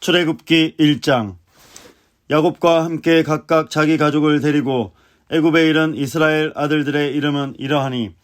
출애굽기 1장. 야곱과 함께 각각 자기 가족을 데리고 애굽에 이른 이스라엘 아들들의 이름은 이러하니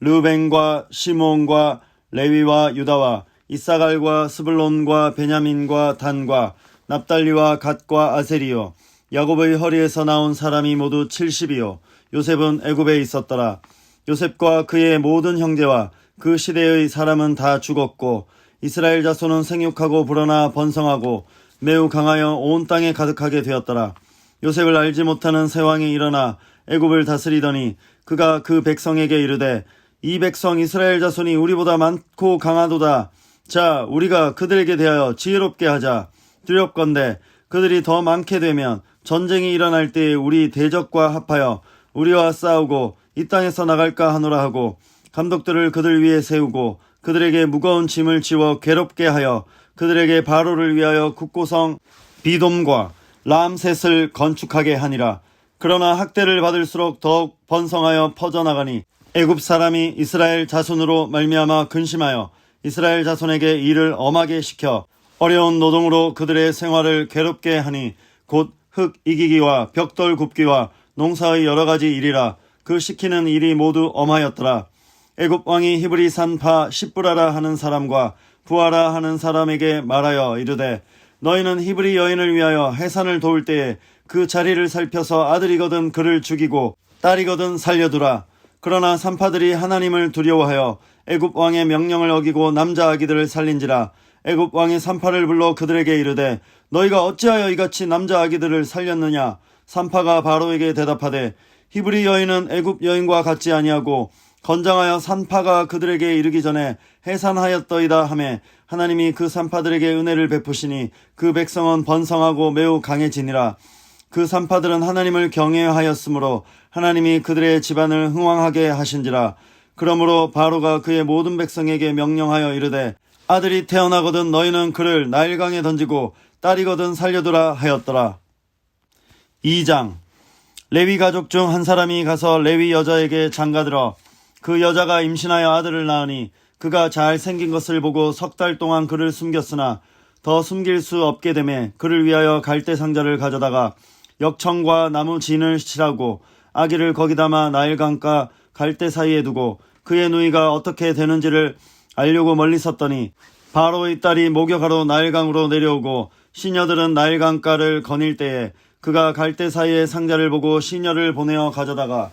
르벤과 시몬과 레위와 유다와 이사갈과 스불론과 베냐민과 단과 납달리와 갓과 아세리요. 야곱의 허리에서 나온 사람이 모두 70이요. 요셉은 애굽에 있었더라. 요셉과 그의 모든 형제와 그 시대의 사람은 다 죽었고 이스라엘 자손은 생육하고 불어나 번성하고 매우 강하여 온 땅에 가득하게 되었더라. 요셉을 알지 못하는 세 왕이 일어나 애굽을 다스리더니 그가 그 백성에게 이르되 이 백성 이스라엘 자손이 우리보다 많고 강하도다. 자, 우리가 그들에게 대하여 지혜롭게 하자. 두렵건대 그들이 더 많게 되면 전쟁이 일어날 때에 우리 대적과 합하여 우리와 싸우고 이 땅에서 나갈까 하노라 하고 감독들을 그들 위에 세우고 그들에게 무거운 짐을 지워 괴롭게 하여 그들에게 바로를 위하여 국고성 비돔과 람셋을 건축하게 하니라. 그러나 학대를 받을수록 더욱 번성하여 퍼져나가니 애굽 사람이 이스라엘 자손으로 말미암아 근심하여 이스라엘 자손에게 일을 엄하게 시켜 어려운 노동으로 그들의 생활을 괴롭게 하니 곧 흙 이기기와 벽돌 굽기와 농사의 여러 가지 일이라 그 시키는 일이 모두 엄하였더라. 애굽 왕이 히브리 산파 십부라라 하는 사람과 부하라 하는 사람에게 말하여 이르되 너희는 히브리 여인을 위하여 해산을 도울 때에 그 자리를 살펴서 아들이거든 그를 죽이고 딸이거든 살려두라. 그러나 산파들이 하나님을 두려워하여 애굽 왕의 명령을 어기고 남자 아기들을 살린지라 애굽 왕이 산파를 불러 그들에게 이르되 너희가 어찌하여 이같이 남자 아기들을 살렸느냐 산파가 바로에게 대답하되 히브리 여인은 애굽 여인과 같지 아니하고 건장하여 산파가 그들에게 이르기 전에 해산하였더이다 하매 하나님이 그 산파들에게 은혜를 베푸시니 그 백성은 번성하고 매우 강해지니라. 그 산파들은 하나님을 경외하였으므로 하나님이 그들의 집안을 흥왕하게 하신지라. 그러므로 바로가 그의 모든 백성에게 명령하여 이르되 아들이 태어나거든 너희는 그를 나일강에 던지고 딸이거든 살려두라 하였더라. 2장. 레위 가족 중 한 사람이 가서 레위 여자에게 장가들어 그 여자가 임신하여 아들을 낳으니 그가 잘 생긴 것을 보고 석 달 동안 그를 숨겼으나 더 숨길 수 없게 되매 그를 위하여 갈대 상자를 가져다가 역청과 나무 진을 칠하고 아기를 거기 담아 나일강과 갈대 사이에 두고 그의 누이가 어떻게 되는지를 알려고 멀리 섰더니 바로의 딸이 목욕하러 나일강으로 내려오고 시녀들은 나일강가를 거닐 때에 그가 갈대 사이에 상자를 보고 시녀를 보내어 가져다가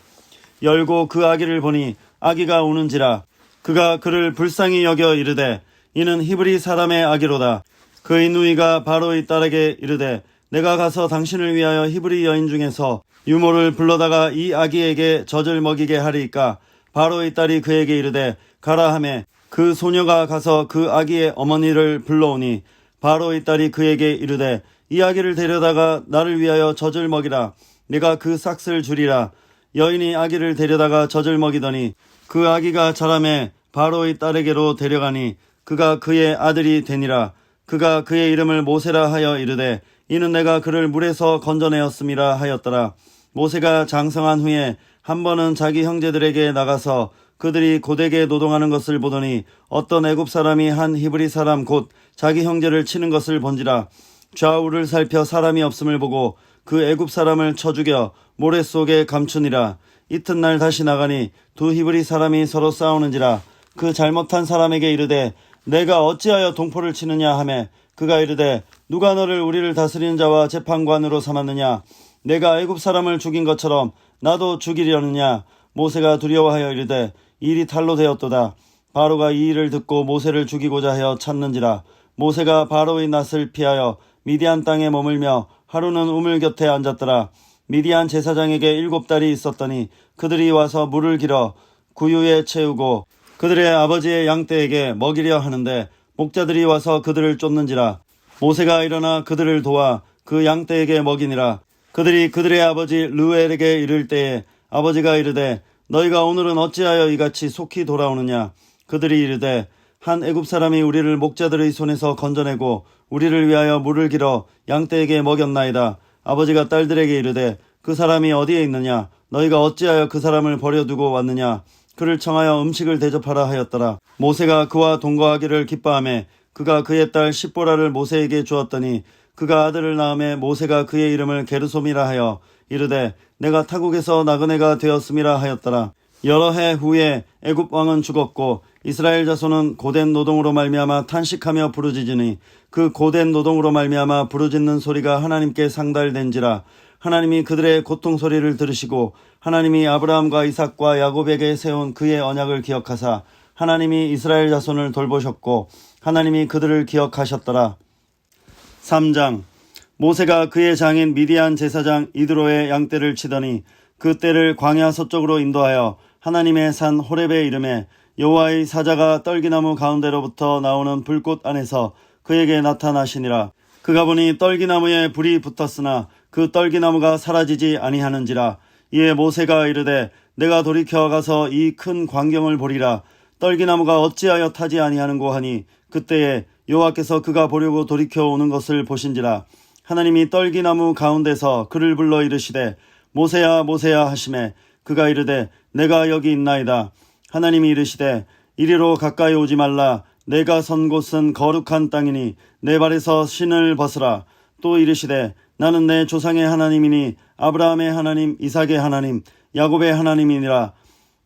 열고 그 아기를 보니 아기가 우는지라 그가 그를 불쌍히 여겨 이르되 이는 히브리 사람의 아기로다. 그의 누이가 바로의 딸에게 이르되 내가 가서 당신을 위하여 히브리 여인 중에서 유모를 불러다가 이 아기에게 젖을 먹이게 하리이까? 바로의 딸이 그에게 이르되 가라 하매 그 소녀가 가서 그 아기의 어머니를 불러오니 바로의 딸이 그에게 이르되 이 아기를 데려다가 나를 위하여 젖을 먹이라. 내가 그 싹을 주리라 여인이 아기를 데려다가 젖을 먹이더니 그 아기가 자라매 바로의 딸에게로 데려가니 그가 그의 아들이 되니라. 그가 그의 이름을 모세라 하여 이르되 이는 내가 그를 물에서 건져내었음이라 하였더라. 모세가 장성한 후에 한 번은 자기 형제들에게 나가서 그들이 고되게 노동하는 것을 보더니 어떤 애굽 사람이 한 히브리 사람 곧 자기 형제를 치는 것을 본지라 좌우를 살펴 사람이 없음을 보고 그 애굽 사람을 쳐 죽여 모래 속에 감추니라. 이튿날 다시 나가니 두 히브리 사람이 서로 싸우는지라 그 잘못한 사람에게 이르되 내가 어찌하여 동포를 치느냐 하매 그가 이르되 누가 너를 우리를 다스리는 자와 재판관으로 삼았느냐? 내가 애굽 사람을 죽인 것처럼 나도 죽이려느냐? 모세가 두려워하여 이르되 일이 탈로 되었도다. 바로가 이 일을 듣고 모세를 죽이고자 하여 찾는지라. 모세가 바로의 낯을 피하여 미디안 땅에 머물며 하루는 우물 곁에 앉았더라 미디안 제사장에게 일곱 달이 있었더니 그들이 와서 물을 길어 구유에 채우고 그들의 아버지의 양떼에게 먹이려 하는데 목자들이 와서 그들을 쫓는지라. 모세가 일어나 그들을 도와 그 양떼에게 먹이니라. 그들이 그들의 아버지 르웰에게 이를 때에 아버지가 이르되 너희가 오늘은 어찌하여 이같이 속히 돌아오느냐? 그들이 이르되 한 애굽 사람이 우리를 목자들의 손에서 건져내고 우리를 위하여 물을 길어 양떼에게 먹였나이다 아버지가 딸들에게 이르되 그 사람이 어디에 있느냐? 너희가 어찌하여 그 사람을 버려두고 왔느냐? 그를 청하여 음식을 대접하라 하였더라. 모세가 그와 동거하기를 기뻐하며 그가 그의 딸 십보라를 모세에게 주었더니 그가 아들을 낳음에 모세가 그의 이름을 게르솜이라 하여 이르되 내가 타국에서 나그네가 되었음이라 하였더라. 여러 해 후에 애굽 왕은 죽었고 이스라엘 자손은 고된 노동으로 말미암아 탄식하며 부르짖으니 그 고된 노동으로 말미암아 부르짖는 소리가 하나님께 상달된지라 하나님이 그들의 고통 소리를 들으시고 하나님이 아브라함과 이삭과 야곱에게 세운 그의 언약을 기억하사 하나님이 이스라엘 자손을 돌보셨고 하나님이 그들을 기억하셨더라. 3장 모세가 그의 장인 미디안 제사장 이드로의 양떼를 치더니 그 떼를 광야 서쪽으로 인도하여 하나님의 산 호렙에 이름에 여호와의 사자가 떨기나무 가운데로부터 나오는 불꽃 안에서 그에게 나타나시니라. 그가 보니 떨기나무에 불이 붙었으나 그 떨기나무가 사라지지 아니하는지라. 이에 모세가 이르되 내가 돌이켜 가서 이 큰 광경을 보리라. 떨기나무가 어찌하여 타지 아니하는고 하니 그때에 여호와께서 그가 보려고 돌이켜 오는 것을 보신지라. 하나님이 떨기나무 가운데서 그를 불러 이르시되 모세야 모세야 하심에 그가 이르되 내가 여기 있나이다. 하나님이 이르시되 이리로 가까이 오지 말라. 내가 선 곳은 거룩한 땅이니 내 발에서 신을 벗으라. 또 이르시되 나는 내 조상의 하나님이니 아브라함의 하나님 이삭의 하나님 야곱의 하나님이니라.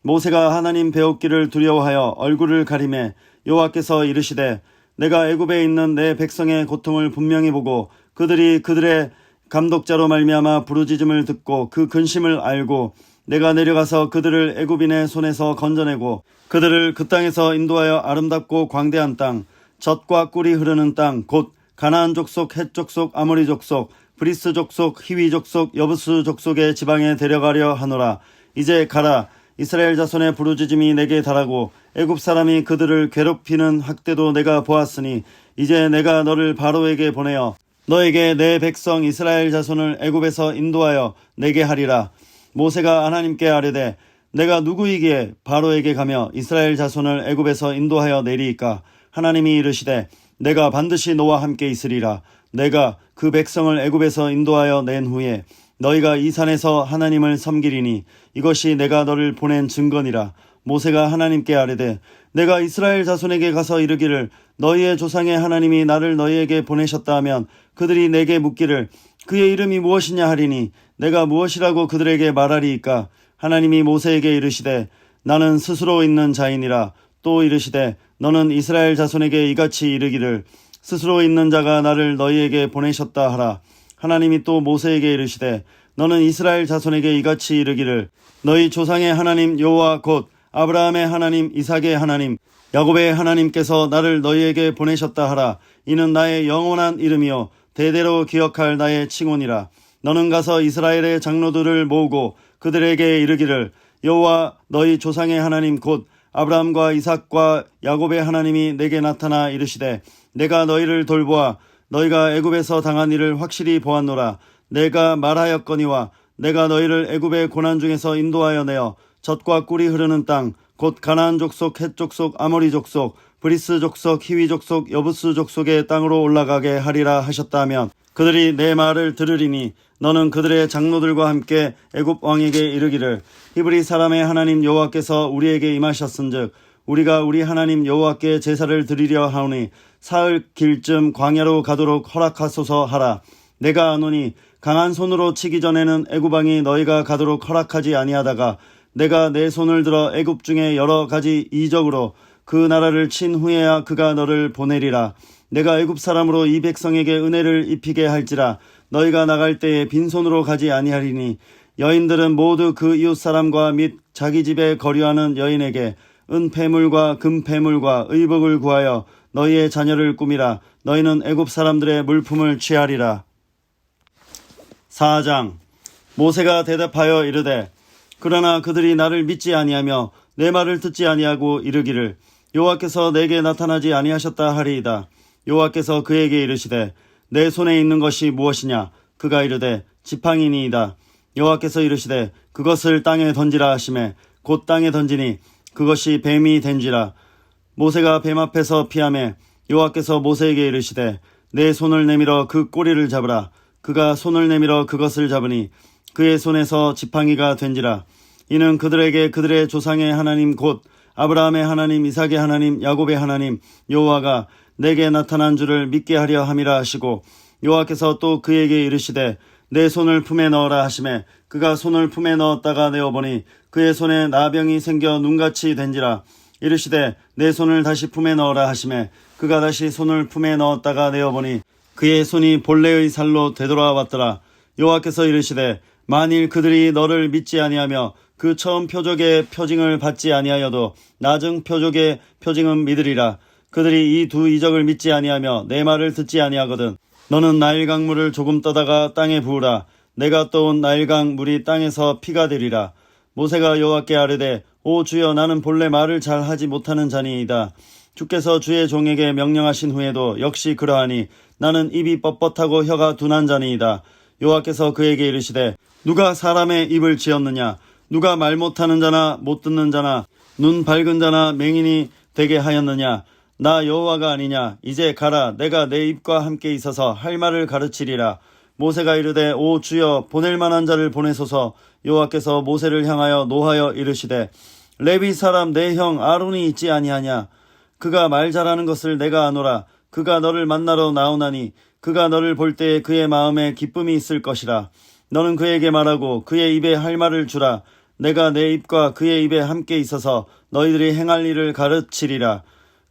모세가 하나님 배웠기를 두려워하여 얼굴을 가리매 여호와께서 이르시되 내가 애굽에 있는 내 백성의 고통을 분명히 보고 그들이 그들의 감독자로 말미암아 부르짖음을 듣고 그 근심을 알고 내가 내려가서 그들을 애굽인의 손에서 건져내고 그들을 그 땅에서 인도하여 아름답고 광대한 땅 젖과 꿀이 흐르는 땅 곧 가나안 족속 헷 족속 아모리 족속 브리스 족속 히위 족속 여부스 족속의 지방에 데려가려 하노라. 이제 가라. 이스라엘 자손의 부르짖음이 내게 달하고 애굽 사람이 그들을 괴롭히는 학대도 내가 보았으니 이제 내가 너를 바로에게 보내어 너에게 내 백성 이스라엘 자손을 애굽에서 인도하여 내게 하리라 모세가 하나님께 아뢰되 내가 누구이기에 바로에게 가며 이스라엘 자손을 애굽에서 인도하여 내리이까? 하나님이 이르시되 내가 반드시 너와 함께 있으리라. 내가 그 백성을 애굽에서 인도하여 낸 후에 너희가 이 산에서 하나님을 섬기리니 이것이 내가 너를 보낸 증거니라. 모세가 하나님께 아뢰되 내가 이스라엘 자손에게 가서 이르기를 너희의 조상의 하나님이 나를 너희에게 보내셨다 하면 그들이 내게 묻기를 그의 이름이 무엇이냐 하리니 내가 무엇이라고 그들에게 말하리이까? 하나님이 모세에게 이르시되 나는 스스로 있는 자이니라 또 이르시되 너는 이스라엘 자손에게 이같이 이르기를 스스로 있는 자가 나를 너희에게 보내셨다 하라. 하나님이 또 모세에게 이르시되 너는 이스라엘 자손에게 이같이 이르기를 너희 조상의 하나님 여호와 곧 아브라함의 하나님 이삭의 하나님 야곱의 하나님께서 나를 너희에게 보내셨다 하라. 이는 나의 영원한 이름이요 대대로 기억할 나의 칭혼이라. 너는 가서 이스라엘의 장로들을 모으고 그들에게 이르기를 여호와 너희 조상의 하나님 곧 아브라함과 이삭과 야곱의 하나님이 내게 나타나 이르시되 내가 너희를 돌보아 너희가 애굽에서 당한 일을 확실히 보았노라. 내가 말하였거니와 내가 너희를 애굽의 고난 중에서 인도하여 내어 젖과 꿀이 흐르는 땅 곧 가나안 족속 헷 족속 아모리 족속 브리스 족속 히위 족속 여부스 족속의 땅으로 올라가게 하리라 하셨다면 그들이 내 말을 들으리니 너는 그들의 장로들과 함께 애굽 왕에게 이르기를 히브리 사람의 하나님 여호와께서 우리에게 임하셨은즉 우리가 우리 하나님 여호와께 제사를 드리려 하오니 사흘 길쯤 광야로 가도록 허락하소서 하라. 내가 아노니 강한 손으로 치기 전에는 애굽 왕이 너희가 가도록 허락하지 아니하다가 내가 내 손을 들어 애굽 중에 여러 가지 이적으로 그 나라를 친 후에야 그가 너를 보내리라. 내가 애굽 사람으로 이 백성에게 은혜를 입히게 할지라. 너희가 나갈 때에 빈손으로 가지 아니하리니 여인들은 모두 그 이웃 사람과 및 자기 집에 거류하는 여인에게 은폐물과 금폐물과 의복을 구하여 너희의 자녀를 꾸미라. 너희는 애굽 사람들의 물품을 취하리라. 4장 모세가 대답하여 이르되 그러나 그들이 나를 믿지 아니하며 내 말을 듣지 아니하고 이르기를 여호와께서 내게 나타나지 아니하셨다 하리이다. 여호와께서 그에게 이르시되 내 손에 있는 것이 무엇이냐? 그가 이르되 지팡이니이다. 여호와께서 이르시되 그것을 땅에 던지라 하심에 곧 땅에 던지니 그것이 뱀이 된지라. 모세가 뱀 앞에서 피하매 여호와께서 모세에게 이르시되 내 손을 내밀어 그 꼬리를 잡으라. 그가 손을 내밀어 그것을 잡으니 그의 손에서 지팡이가 된지라. 이는 그들에게 그들의 조상의 하나님 곧 아브라함의 하나님 이삭의 하나님 야곱의 하나님 여호와가 내게 나타난 줄을 믿게 하려 함이라 하시고 여호와께서 또 그에게 이르시되 내 손을 품에 넣어라 하심에 그가 손을 품에 넣었다가 내어 보니 그의 손에 나병이 생겨 눈같이 된지라. 이르시되 내 손을 다시 품에 넣어라 하심에 그가 다시 손을 품에 넣었다가 내어 보니 그의 손이 본래의 살로 되돌아왔더라. 여호와께서 이르시되 만일 그들이 너를 믿지 아니하며 그 처음 표적의 표징을 받지 아니하여도 나중 표적의 표징은 믿으리라. 그들이 이 두 이적을 믿지 아니하며 내 말을 듣지 아니하거든 너는 나일 강 물을 조금 떠다가 땅에 부으라. 내가 떠온 나일 강 물이 땅에서 피가 되리라. 모세가 여호와께 아뢰되 오 주여 나는 본래 말을 잘 하지 못하는 자니이다. 주께서 주의 종에게 명령하신 후에도 역시 그러하니 나는 입이 뻣뻣하고 혀가 둔한 자니이다. 여호와께서 그에게 이르시되 누가 사람의 입을 지었느냐? 누가 말 못하는 자나 못 듣는 자나? 눈 밝은 자나 맹인이 되게 하였느냐? 나 여호와가 아니냐? 이제 가라. 내가 내 입과 함께 있어서 할 말을 가르치리라. 모세가 이르되 오 주여 보낼 만한 자를 보내소서. 여호와께서 모세를 향하여 노하여 이르시되 레위 사람 내 형 아론이 있지 아니하냐? 그가 말 잘하는 것을 내가 아노라. 그가 너를 만나러 나오나니 그가 너를 볼 때에 그의 마음에 기쁨이 있을 것이라 너는 그에게 말하고 그의 입에 할 말을 주라. 내가 내 입과 그의 입에 함께 있어서 너희들이 행할 일을 가르치리라.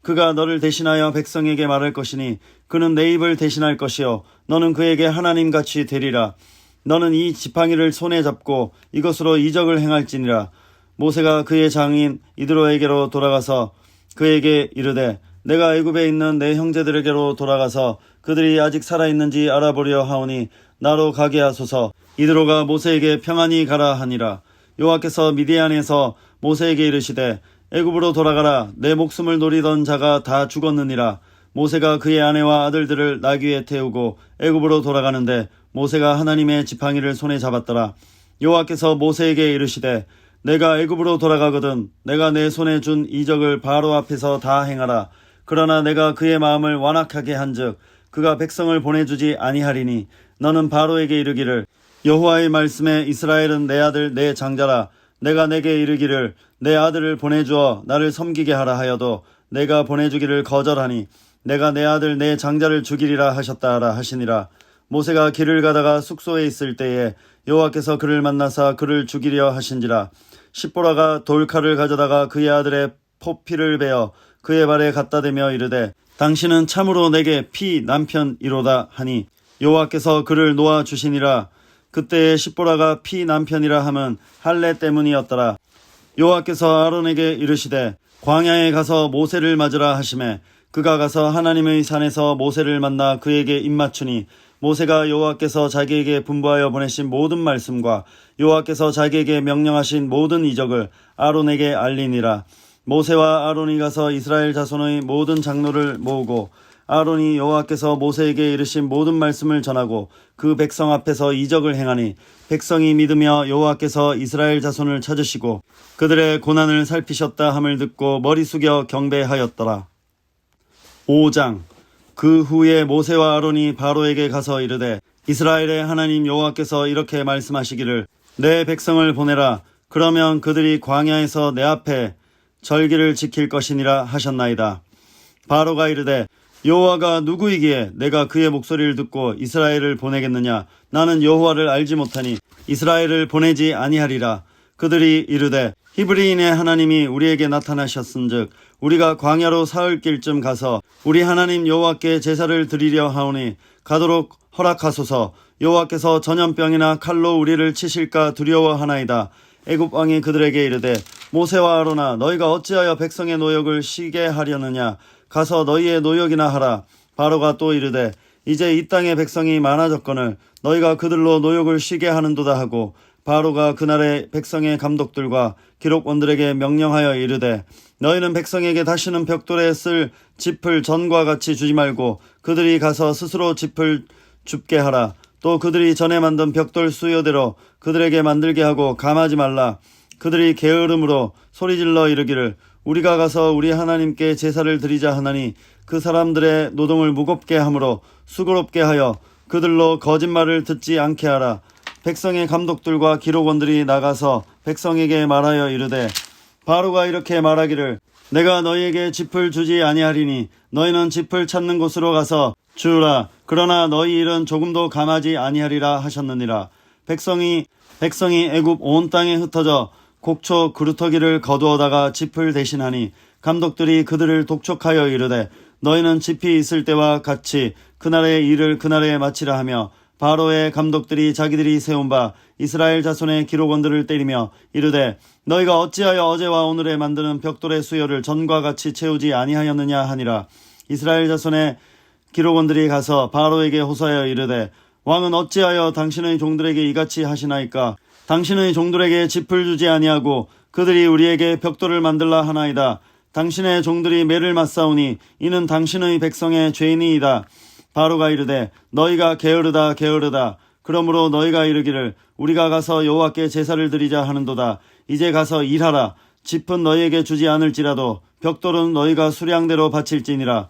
그가 너를 대신하여 백성에게 말할 것이니 그는 내 입을 대신할 것이요. 너는 그에게 하나님 같이 되리라. 너는 이 지팡이를 손에 잡고 이것으로 이적을 행할지니라. 모세가 그의 장인 이드로에게로 돌아가서 그에게 이르되 내가 애굽에 있는 내 형제들에게로 돌아가서 그들이 아직 살아 있는지 알아보려 하오니 나로 가게 하소서 이드로가 모세에게 평안히 가라 하니라. 여호와께서 미디안에서 모세에게 이르시되 애굽으로 돌아가라. 내 목숨을 노리던 자가 다 죽었느니라. 모세가 그의 아내와 아들들을 나귀에 태우고 애굽으로 돌아가는데 모세가 하나님의 지팡이를 손에 잡았더라. 여호와께서 모세에게 이르시되 내가 애굽으로 돌아가거든 내가 내 손에 준 이적을 바로 앞에서 다 행하라. 그러나 내가 그의 마음을 완악하게 한즉 그가 백성을 보내주지 아니하리니 너는 바로에게 이르기를 여호와의 말씀에 이스라엘은 내 아들 내 장자라. 내가 내게 이르기를 내 아들을 보내주어 나를 섬기게 하라 하여도 내가 보내주기를 거절하니 내가 내 아들 내 장자를 죽이리라 하셨다 하라 하시니라. 모세가 길을 가다가 숙소에 있을 때에 여호와께서 그를 만나사 그를 죽이려 하신지라. 십보라가 돌칼을 가져다가 그의 아들의 포피를 베어 그의 발에 갖다 대며 이르되 당신은 참으로 내게 피 남편이로다 하니 여호와께서 그를 놓아 주시니라 그때에 십보라가 피 남편이라 함은 할례 때문이었더라. 여호와께서 아론에게 이르시되 광야에 가서 모세를 맞으라 하심에 그가 가서 하나님의 산에서 모세를 만나 그에게 입맞추니 모세가 여호와께서 자기에게 분부하여 보내신 모든 말씀과 여호와께서 자기에게 명령하신 모든 이적을 아론에게 알리니라. 모세와 아론이 가서 이스라엘 자손의 모든 장로를 모으고 아론이 여호와께서 모세에게 이르신 모든 말씀을 전하고 그 백성 앞에서 이적을 행하니 백성이 믿으며 여호와께서 이스라엘 자손을 찾으시고 그들의 고난을 살피셨다 함을 듣고 머리 숙여 경배하였더라. 5장 그 후에 모세와 아론이 바로에게 가서 이르되 이스라엘의 하나님 여호와께서 이렇게 말씀하시기를 내 백성을 보내라 그러면 그들이 광야에서 내 앞에 절기를 지킬 것이니라 하셨나이다. 바로가 이르되 여호와가 누구이기에 내가 그의 목소리를 듣고 이스라엘을 보내겠느냐? 나는 여호와를 알지 못하니 이스라엘을 보내지 아니하리라. 그들이 이르되 히브리인의 하나님이 우리에게 나타나셨은즉 우리가 광야로 사흘 길쯤 가서 우리 하나님 여호와께 제사를 드리려 하오니 가도록 허락하소서. 여호와께서 전염병이나 칼로 우리를 치실까 두려워하나이다. 애굽 왕이 그들에게 이르되 모세와 아로나 너희가 어찌하여 백성의 노역을 쉬게 하려느냐 가서 너희의 노역이나 하라. 바로가 또 이르되 이제 이 땅의 백성이 많아졌거늘 너희가 그들로 노역을 쉬게 하는도다 하고 바로가 그날의 백성의 감독들과 기록원들에게 명령하여 이르되 너희는 백성에게 다시는 벽돌에 쓸 짚을 전과 같이 주지 말고 그들이 가서 스스로 짚을 줍게 하라. 또 그들이 전에 만든 벽돌 수요대로 그들에게 만들게 하고 감하지 말라. 그들이 게으름으로 소리질러 이르기를 우리가 가서 우리 하나님께 제사를 드리자 하나니 그 사람들의 노동을 무겁게 하므로 수고롭게 하여 그들로 거짓말을 듣지 않게 하라. 백성의 감독들과 기록원들이 나가서 백성에게 말하여 이르되 바로가 이렇게 말하기를 내가 너희에게 짚을 주지 아니하리니 너희는 짚을 찾는 곳으로 가서 주우라 그러나 너희 일은 조금도 감하지 아니하리라 하셨느니라. 백성이 백성이 애굽 온 땅에 흩어져 곡초 그루터기를 거두어다가 짚을 대신하니 감독들이 그들을 독촉하여 이르되 너희는 짚이 있을 때와 같이 그날의 일을 그날에 마치라 하며 바로의 감독들이 자기들이 세운 바 이스라엘 자손의 기록원들을 때리며 이르되 너희가 어찌하여 어제와 오늘에 만드는 벽돌의 수요를 전과 같이 채우지 아니하였느냐 하니라. 이스라엘 자손의 기록원들이 가서 바로에게 호소하여 이르되 왕은 어찌하여 당신의 종들에게 이같이 하시나이까 당신의 종들에게 짚을 주지 아니하고 그들이 우리에게 벽돌을 만들라 하나이다. 당신의 종들이 매를 맞사오니 이는 당신의 백성의 죄인이이다. 바로가 이르되 너희가 게으르다 게으르다. 그러므로 너희가 이르기를 우리가 가서 여호와께 제사를 드리자 하는도다. 이제 가서 일하라. 짚은 너희에게 주지 않을지라도 벽돌은 너희가 수량대로 바칠지니라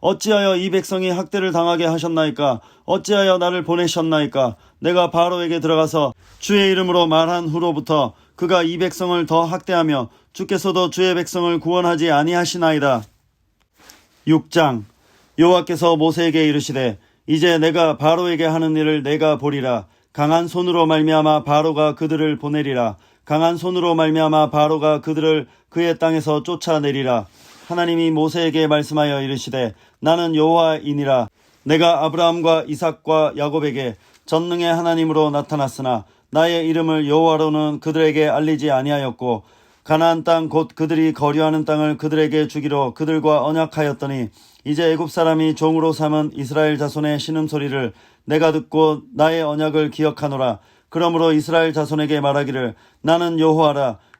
어찌하여 이 백성이 학대를 당하게 하셨나이까? 어찌하여 나를 보내셨나이까? 내가 바로에게 들어가서 주의 이름으로 말한 후로부터 그가 이 백성을 더 학대하며 주께서도 주의 백성을 구원하지 아니하시나이다. 6장. 여호와께서 모세에게 이르시되 이제 내가 바로에게 하는 일을 내가 보리라. 강한 손으로 말미암아 바로가 그들을 보내리라. 강한 손으로 말미암아 바로가 그들을 그의 땅에서 쫓아내리라 하나님이 모세에게 말씀하여 이르시되 나는 여호와이니라. 내가 아브라함과 이삭과 야곱에게 전능의 하나님으로 나타났으나 나의 이름을 여호와로는 그들에게 알리지 아니하였고 가나안 땅 곧 그들이 거류하는 땅을 그들에게 주기로 그들과 언약하였더니 이제 애굽 사람이 종으로 삼은 이스라엘 자손의 신음 소리를 내가 듣고 나의 언약을 기억하노라. 그러므로 이스라엘 자손에게 말하기를 나는 여호와라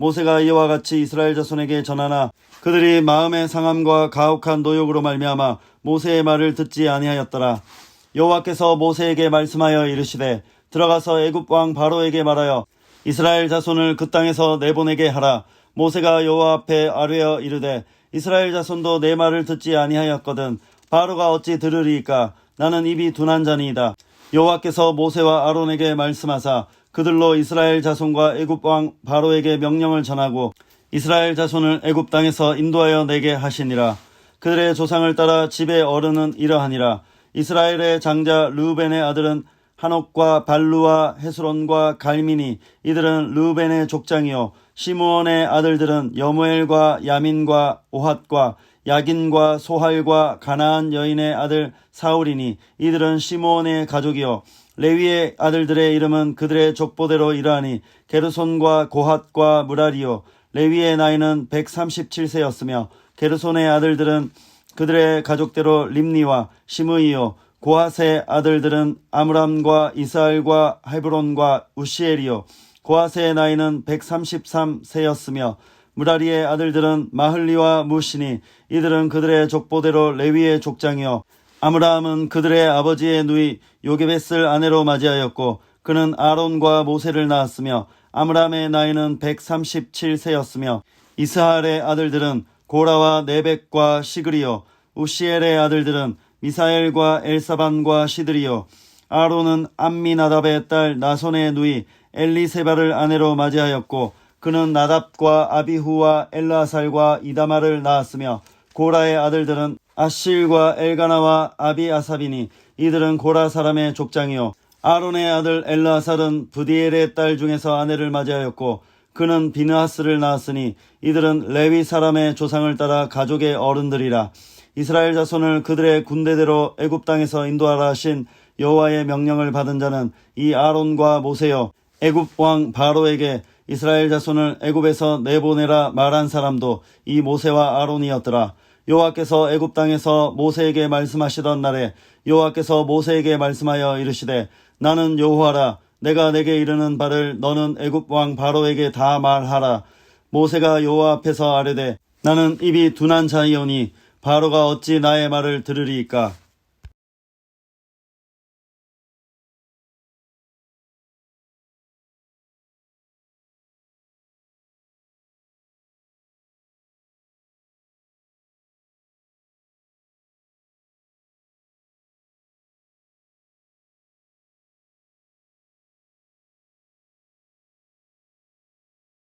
모세가 이와 같이 이스라엘 자손에게 전하나 그들이 마음의 상함과 가혹한 노역으로 말미암아 모세의 말을 듣지 아니하였더라. 여호와께서 모세에게 말씀하여 이르시되 들어가서 애굽 왕 바로에게 말하여 이스라엘 자손을 그 땅에서 내보내게 하라. 모세가 여호와 앞에 아뢰어 이르되 이스라엘 자손도 내 말을 듣지 아니하였거든 바로가 어찌 들으리이까? 나는 입이 둔한 자니이다. 여호와께서 모세와 아론에게 말씀하사 그들로 이스라엘 자손과 애굽 왕 바로에게 명령을 전하고 이스라엘 자손을 애굽 땅에서 인도하여 내게 하시니라. 그들의 조상을 따라 집의 어른은 이러하니라. 이스라엘의 장자 르우벤의 아들은 한옥과 발루와 헤스론과 갈미니 이들은 르우벤의 족장이요. 시므온의 아들들은 여무엘과 야민과 오핫과 야긴과 소할과 가나안 여인의 아들 사울이니 이들은 시므온의 가족이요 레위의 아들들의 이름은 그들의 족보대로 이러하니 게르손과 고핫과 무라리요. 레위의 나이는 137세였으며 게르손의 아들들은 그들의 가족대로 림니와 시므이요. 고핫의 아들들은 아므람과 이스알과 헤브론과 우시엘이요. 고핫의 나이는 133세였으며 무라리의 아들들은 마흘리와 무시니 이들은 그들의 족보대로 레위의 족장이요 아므라함은 그들의 아버지의 누이 요게벳을 아내로 맞이하였고 그는 아론과 모세를 낳았으며 아므람의 나이는 137세였으며 이스하엘의 아들들은 고라와 네벡과 시그리요 우시엘의 아들들은 미사엘과 엘사반과 시드리요 아론은 암미나답의 딸 나손의 누이 엘리세바를 아내로 맞이하였고 그는 나답과 아비후와 엘라살과 이다마를 낳았으며 고라의 아들들은 아실과 엘가나와 아비아사비니 이들은 고라 사람의 족장이요. 아론의 아들 엘라살은 부디엘의 딸 중에서 아내를 맞이하였고 그는 비느하스를 낳았으니 이들은 레위 사람의 조상을 따라 가족의 어른들이라. 이스라엘 자손을 그들의 군대대로 애굽 땅에서 인도하라 하신 여호와의 명령을 받은 자는 이 아론과 모세여 애굽 왕 바로에게 이스라엘 자손을 애굽에서 내보내라 말한 사람도 이 모세와 아론이었더라 여호와께서 애굽 땅에서 모세에게 말씀하시던 날에 여호와께서 모세에게 말씀하여 이르시되 나는 여호와라 내가 내게 이르는 바를 너는 애굽 왕 바로에게 다 말하라. 모세가 여호와 앞에서 아뢰되 나는 입이 둔한 자이오니 바로가 어찌 나의 말을 들으리이까